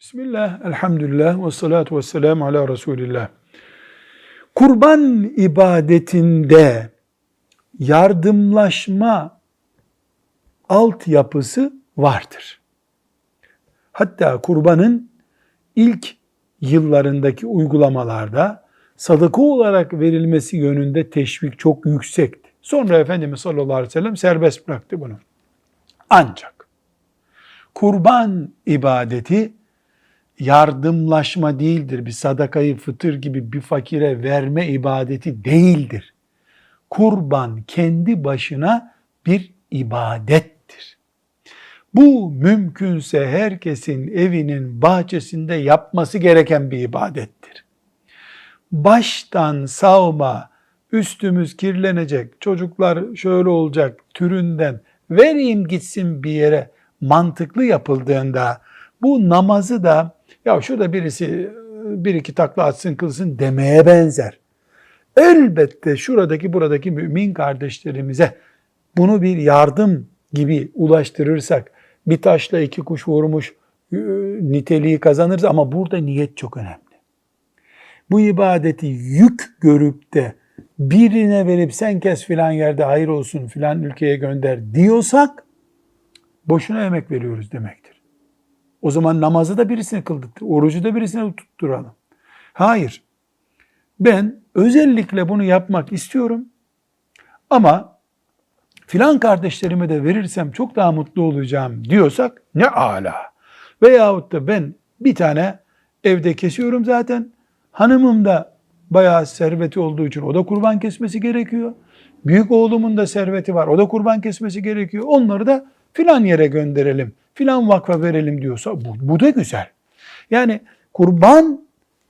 Bismillah, elhamdülillah, ve salatu ve selamu ala Resulillah. Kurban ibadetinde yardımlaşma altyapısı vardır. Hatta kurbanın ilk yıllarındaki uygulamalarda sadaka olarak verilmesi yönünde teşvik çok yüksekti. Sonra Efendimiz sallallahu aleyhi ve sellem serbest bıraktı bunu. Ancak kurban ibadeti yardımlaşma değildir. Bir sadakayı fıtır gibi bir fakire verme ibadeti değildir. Kurban kendi başına bir ibadettir. Bu mümkünse herkesin evinin bahçesinde yapması gereken bir ibadettir. Baştan savma, üstümüz kirlenecek, çocuklar şöyle olacak türünden vereyim gitsin bir yere mantıklı yapıldığında bu namazı da ya şurada birisi bir iki takla atsın kılsın demeye benzer. Elbette şuradaki buradaki mümin kardeşlerimize bunu bir yardım gibi ulaştırırsak bir taşla iki kuş vurmuş e, niteliği kazanırız ama burada niyet çok önemli. Bu ibadeti yük görüp de birine verip sen kes filan yerde hayır olsun filan ülkeye gönder diyorsak boşuna emek veriyoruz demektir. O zaman namazı da birisine kıldırtır, orucu da birisine tutturalım. Hayır. Ben özellikle bunu yapmak istiyorum ama filan kardeşlerime de verirsem çok daha mutlu olacağım diyorsak ne ala. Veyahut da ben bir tane evde kesiyorum zaten. Hanımım da bayağı serveti olduğu için o da kurban kesmesi gerekiyor. Büyük oğlumun da serveti var. O da kurban kesmesi gerekiyor. Onları da filan yere gönderelim, filan vakfa verelim diyorsa bu, bu da güzel. Yani kurban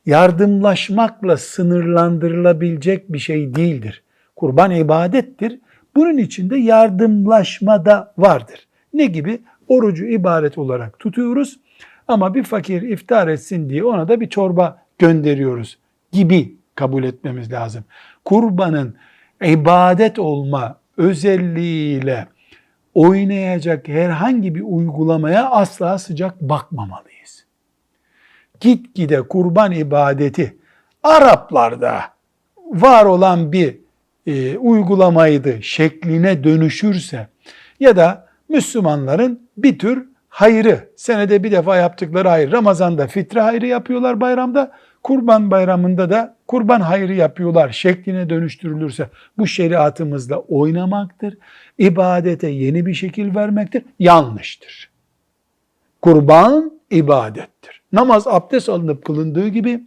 yardımlaşmakla sınırlandırılabilecek bir şey değildir. Kurban ibadettir. Bunun içinde yardımlaşma da vardır. Ne gibi? Orucu ibadet olarak tutuyoruz ama bir fakir iftar etsin diye ona da bir çorba gönderiyoruz gibi kabul etmemiz lazım. Kurbanın ibadet olma özelliğiyle oynayacak herhangi bir uygulamaya asla sıcak bakmamalıyız. Gitgide kurban ibadeti Araplarda var olan bir e, uygulamaydı şekline dönüşürse ya da Müslümanların bir tür hayrı, senede bir defa yaptıkları hayır, Ramazan'da fitre hayrı yapıyorlar bayramda, kurban bayramında da kurban hayrı yapıyorlar şekline dönüştürülürse bu şeriatımızla oynamaktır. İbadete yeni bir şekil vermektir. Yanlıştır. Kurban ibadettir. Namaz abdest alınıp kılındığı gibi,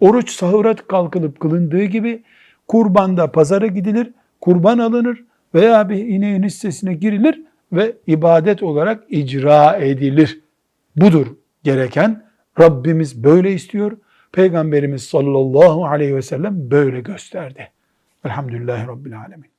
oruç sahura kalkılıp kılındığı gibi, kurbanda pazara gidilir, kurban alınır veya bir ineğin hissesine girilir ve ibadet olarak icra edilir. Budur gereken. Rabbimiz böyle istiyor. Peygamberimiz sallallahu aleyhi ve sellem böyle gösterdi. Elhamdülillahi Rabbil Alemin.